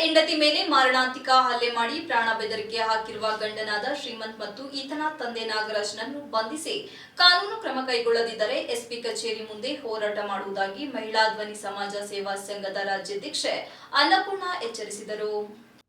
ಹೆಂಡತಿ ಮೇಲೆ ಮಾರಣಾಂತಿಕ ಹಲ್ಲೆ ಮಾಡಿ ಪ್ರಾಣ ಬೆದರಿಕೆ ಹಾಕಿರುವ ಗಂಡನಾದ ಶ್ರೀಮಂತ್ ಮತ್ತು ಈತನ ತಂದೆ ನಾಗರಾಜ್ನನ್ನು ಬಂಧಿಸಿ ಕಾನೂನು ಕ್ರಮ ಕೈಗೊಳ್ಳದಿದ್ದರೆ ಎಸ್ಪಿ ಕಚೇರಿ ಮುಂದೆ ಹೋರಾಟ ಮಾಡುವುದಾಗಿ ಮಹಿಳಾ ಧ್ವನಿ ಸಮಾಜ ಸೇವಾ ಸಂಘದ ರಾಜ್ಯಾಧ್ಯಕ್ಷೆ ಅನ್ನಪೂರ್ಣ ಎಚ್ಚರಿಸಿದರು.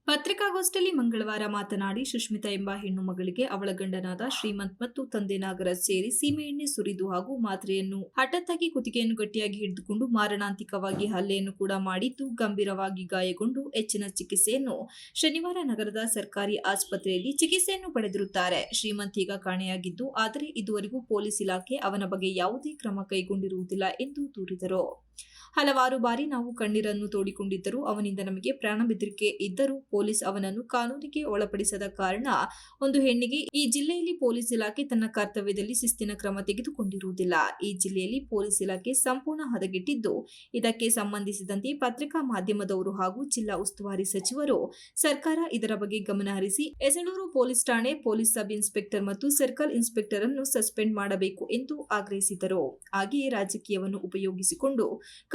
ಪತ್ರಿಕಾಗೋಷ್ಠಿಯಲ್ಲಿ ಮಂಗಳವಾರ ಮಾತನಾಡಿ ಸುಷ್ಮಿತಾ ಎಂಬ ಹೆಣ್ಣು ಮಗಳಿಗೆ ಅವಳ ಗಂಡನಾದ ಶ್ರೀಮಂತ್ ಮತ್ತು ತಂದೆ ನಾಗರಾಜ್ ಸೇರಿ ಸೀಮೆಎಣ್ಣೆ ಸುರಿದು ಹಾಗೂ ಮಾತ್ರೆಯನ್ನು ಹಠತ್ತಾಗಿ ಕುತ್ತಿಗೆಯನ್ನು ಗಟ್ಟಿಯಾಗಿ ಹಿಡಿದುಕೊಂಡು ಮಾರಣಾಂತಿಕವಾಗಿ ಹಲ್ಲೆಯನ್ನು ಕೂಡ ಮಾಡಿದ್ದು ಗಂಭೀರವಾಗಿ ಗಾಯಗೊಂಡು ಹೆಚ್ಚಿನ ಚಿಕಿತ್ಸೆಯನ್ನು ಶನಿವಾರ ನಗರದ ಸರ್ಕಾರಿ ಆಸ್ಪತ್ರೆಯಲ್ಲಿ ಚಿಕಿತ್ಸೆಯನ್ನು ಪಡೆದಿರುತ್ತಾರೆ. ಶ್ರೀಮಂತ್ ಈಗ ಕಾಣೆಯಾಗಿದ್ದು, ಆದರೆ ಇದುವರೆಗೂ ಪೊಲೀಸ್ ಇಲಾಖೆ ಅವನ ಬಗ್ಗೆ ಯಾವುದೇ ಕ್ರಮ ಕೈಗೊಂಡಿರುವುದಿಲ್ಲ ಎಂದು ದೂರಿದರು. ಹಲವಾರು ಬಾರಿ ನಾವು ಕಣ್ಣೀರನ್ನು ತೋಡಿಕೊಂಡಿದ್ದರೂ ಅವನಿಂದ ನಮಗೆ ಪ್ರಾಣ ಬೆದರಿಕೆ ಇದ್ದರೂ ಪೊಲೀಸ್ ಅವನನ್ನು ಕಾನೂನಿಗೆ ಒಳಪಡಿಸದ ಕಾರಣ ಒಂದು ಹೆಣ್ಣಿಗೆ ಈ ಜಿಲ್ಲೆಯಲ್ಲಿ ಪೊಲೀಸ್ ಇಲಾಖೆ ತನ್ನ ಕರ್ತವ್ಯದಲ್ಲಿ ಶಿಸ್ತಿನ ಕ್ರಮ ತೆಗೆದುಕೊಂಡಿರುವುದಿಲ್ಲ. ಈ ಜಿಲ್ಲೆಯಲ್ಲಿ ಪೊಲೀಸ್ ಇಲಾಖೆ ಸಂಪೂರ್ಣ ಹದಗೆಟ್ಟಿದ್ದು, ಇದಕ್ಕೆ ಸಂಬಂಧಿಸಿದಂತೆ ಪತ್ರಿಕಾ ಮಾಧ್ಯಮದವರು ಹಾಗೂ ಜಿಲ್ಲಾ ಉಸ್ತುವಾರಿ ಸಚಿವರು ಸರ್ಕಾರ ಇದರ ಬಗ್ಗೆ ಗಮನ ಹರಿಸಿ ಎಸಳೂರು ಪೊಲೀಸ್ ಠಾಣೆ ಪೊಲೀಸ್ ಸಬ್ ಇನ್ಸ್ಪೆಕ್ಟರ್ ಮತ್ತು ಸರ್ಕಲ್ ಇನ್ಸ್ಪೆಕ್ಟರ್ ಅನ್ನು ಸಸ್ಪೆಂಡ್ ಮಾಡಬೇಕು ಎಂದು ಆಗ್ರಹಿಸಿದರು. ಹಾಗೆಯೇ ರಾಜಕೀಯವನ್ನು ಉಪಯೋಗಿಸಿಕೊಂಡು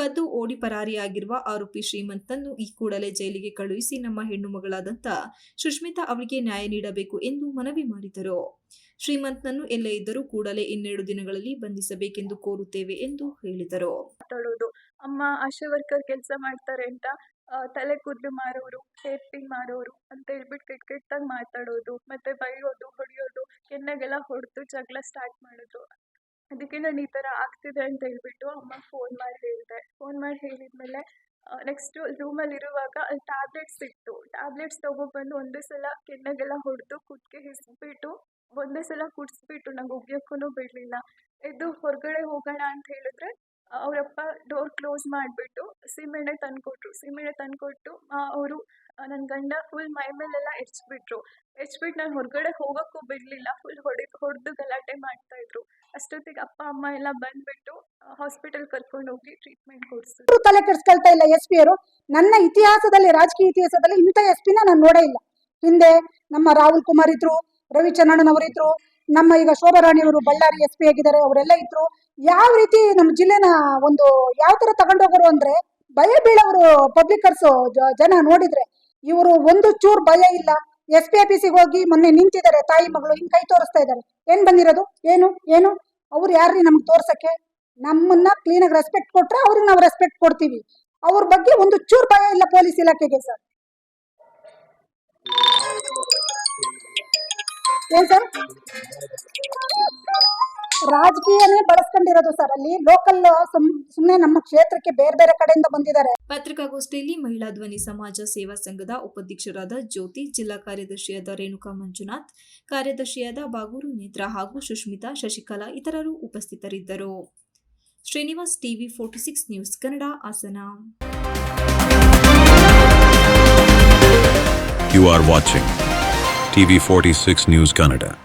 ಕದ್ದು ಓಡಿ ಪರಾರಿಯಾಗಿರುವ ಆರೋಪಿ ಶ್ರೀಮಂತನ್ನು ಈ ಕೂಡಲೇ ಜೈಲಿಗೆ ಕಳುಹಿಸಿ ನಮ್ಮ ಹೆಣ್ಣು ಮಗಳಾದಂಥ ಸುಷ್ಮಿತಾ ಅವರಿಗೆ ನ್ಯಾಯ ನೀಡಬೇಕು ಎಂದು ಮನವಿ ಮಾಡಿದರು. ಶ್ರೀಮಂತ್ನನ್ನು ಎಲ್ಲೇ ಇದ್ದರೂ ಕೂಡಲೇ ಇನ್ನೆರಡು ದಿನಗಳಲ್ಲಿ ಬಂಧಿಸಬೇಕೆಂದು ಕೋರುತ್ತೇವೆ ಎಂದು ಹೇಳಿದರು. ಅಮ್ಮ, ಆಶಾ ವರ್ಕರ್ ಕೆಲಸ ಮಾಡ್ತಾರೆ ಅಂತ ತಲೆ ಕೂದಲು ಮಾರೋರು, ಹೇರ್ ಮಾಡೋರು ಅಂತ ಹೇಳ್ಬಿಟ್ಟು ಕೆಟ್ಟ ಕೆಟ್ಟದಾಗ ಮಾತಾಡೋದು, ಮತ್ತೆ ಬೈಯೋದು, ಹೊಡೆಯೋದು, ಕೆನ್ನಗೆಲ್ಲ ಹೊಡೆದು ಜಗಳ ಸ್ಟಾರ್ಟ್ ಮಾಡಿದ್ರು ಅದಕ್ಕೆ ನಾನು ಈ ಥರ ಆಗ್ತಿದೆ ಅಂತ ಹೇಳ್ಬಿಟ್ಟು ಅಮ್ಮ ಫೋನ್ ಮಾಡಿ ಹೇಳಿದೆ. ಫೋನ್ ಮಾಡಿ ಹೇಳಿದ್ಮೇಲೆ ನೆಕ್ಸ್ಟು ರೂಮಲ್ಲಿ ಇರುವಾಗ ಅಲ್ಲಿ ಟ್ಯಾಬ್ಲೆಟ್ಸ್ ಇತ್ತು. ಟ್ಯಾಬ್ಲೆಟ್ಸ್ ತೊಗೊಬಂದು ಒಂದೇ ಸಲ ಕೆನ್ನೆಗೆಲ್ಲ ಹೊಡೆದು ಕುತ್ತಿಗೆ ಹಿಸ್ಬಿಟ್ಟು ಒಂದೇ ಸಲ ಕುಡಿಸ್ಬಿಟ್ಟು ನಂಗೆ ಉಗಿಯೋಕ್ಕೂ ಬಿಡಲಿಲ್ಲ. ಎದ್ದು ಹೊರಗಡೆ ಹೋಗೋಣ ಅಂತ ಹೇಳಿದ್ರೆ ಅವರಪ್ಪ ಡೋರ್ ಕ್ಲೋಸ್ ಮಾಡಿಬಿಟ್ಟು ಸೀಮೆಣ್ಣೆ ತಂದುಕೊಟ್ರು. ಸೀಮೆಣ್ಣೆ ತಂದುಕೊಟ್ಟು ಅವರು ನನ್ನ ಗಂಡ ಫುಲ್ ಮೈ ಮೇಲೆಲ್ಲ ಎಚ್ಬಿಟ್ರು. ಎಚ್ಬಿಟ್ಟು ನಾನು ಹೊರಗಡೆ ಹೋಗೋಕ್ಕೂ ಬಿಡಲಿಲ್ಲ. ಫುಲ್ ಹೊಡೆ, ಹೊಡೆದು ಗಲಾಟೆ ಮಾಡ್ತಾಯಿದ್ರು ಅಷ್ಟೊತ್ತಿಗೆ ಅಪ್ಪ, ಅಮ್ಮ ಎಲ್ಲ ಬಂದುಬಿಟ್ಟು ಹಾಸ್ಪಿಟಲ್ ಕರ್ಕೊಂಡು ಹೋಗಿ ಟ್ರೀಟ್ಮೆಂಟ್ ಕೊಡಿಸಿದ್ರು. ತಲೆ ಕೆಡಿಸ್ಕೊಳ್ತಾ ಇಲ್ಲ ಎಸ್ ಪಿ ಅವರು ನನ್ನ ಇತಿಹಾಸದಲ್ಲಿ, ರಾಜಕೀಯ ಇತಿಹಾಸದಲ್ಲಿ ಇಂಥ ಎಸ್ ಪಿನ ನಾನು ನೋಡೇ ಇಲ್ಲ. ಹಿಂದೆ ನಮ್ಮ ರಾಹುಲ್ ಕುಮಾರ್ ಇದ್ರು, ರವಿಚಂದ್ರನ್ ಅವರಿದ್ರು ನಮ್ಮ ಈಗ ಶೋಭಾರಾಣಿ ಅವರು, ಬಳ್ಳಾರಿ ಎಸ್ ಪಿ ಆಗಿದ್ದಾರೆ ಅವರೆಲ್ಲ ಇದ್ರು. ಯಾವ ರೀತಿ ನಮ್ಮ ಜಿಲ್ಲೆನ ಒಂದು ಯಾವ ತರ ತಗೊಂಡೋಗೋರು ಅಂದ್ರೆ, ಭಯ ಬೀಳವರು ಪಬ್ಲಿಕರ್ಸ್ ಜನ ನೋಡಿದ್ರೆ, ಇವರು ಒಂದು ಚೂರ್ ಭಯ ಇಲ್ಲ. ಎಸ್ ಪಿ ಆಫೀಸಿಗೆ ಹೋಗಿ ಮೊನ್ನೆ ನಿಂತಿದ್ದಾರೆ, ತಾಯಿ ಮಗಳು ಹಿಂಗ್ ಕೈ ತೋರಿಸ್ತಾ ಇದ್ದಾರೆ. ಏನ್ ಬಂದಿರೋದು? ಏನು? ಏನು? ಅವ್ರು ಯಾರ್ರಿ ನಮ್ಗೆ ತೋರ್ಸಕ್ಕೆ? ನಮ್ಮನ್ನ ಕ್ಲೀನ್ ಆಗಿ ರೆಸ್ಪೆಕ್ಟ್ ಕೊಟ್ರೆ ಅವ್ರಿಗೆ ನಾವು ರೆಸ್ಪೆಕ್ಟ್ ಕೊಡ್ತೀವಿ. ಅವ್ರ ಬಗ್ಗೆ ಒಂದು ಚೂರ್ ಭಯ ಇಲ್ಲ ಪೊಲೀಸ್ ಇಲಾಖೆಗೆ ಸರ್. ಏನ್ ಸರ್? ರಾಜಕೀಯನೇ ಬಳಸ್ಕೊಂಡಿರೋದು ಸರ್ ಅಲ್ಲಿ. ಲೋಕಲ್ ಸುಮ್ಮನೆ ನಮ್ಮ ಕ್ಷೇತ್ರಕ್ಕೆ ಬೇರೆ ಬೇರೆ ಕಡೆಯಿಂದ ಬಂದಿದ್ದಾರೆ. ಪತ್ರಿಕಾಗೋಷ್ಠಿಯಲ್ಲಿ ಮಹಿಳಾ ಧ್ವನಿ ಸಮಾಜ ಸೇವಾ ಸಂಘದ ಉಪಾಧ್ಯಕ್ಷರಾದ ಜ್ಯೋತಿ ಜಿಲ್ಲಾ ಕಾರ್ಯದರ್ಶಿಯಾದ ರೇಣುಕಾ ಮಂಜುನಾಥ್ ಕಾರ್ಯದರ್ಶಿಯಾದ ಬಾಗೂರು ನೇತ್ರಾ ಹಾಗೂ ಸುಷ್ಮಿತಾ ಶಶಿಕಲಾ ಇತರರು ಉಪಸ್ಥಿತರಿದ್ದರು. Srinivas TV forty six news Kannada Hassan. R are TV 46 News Canada.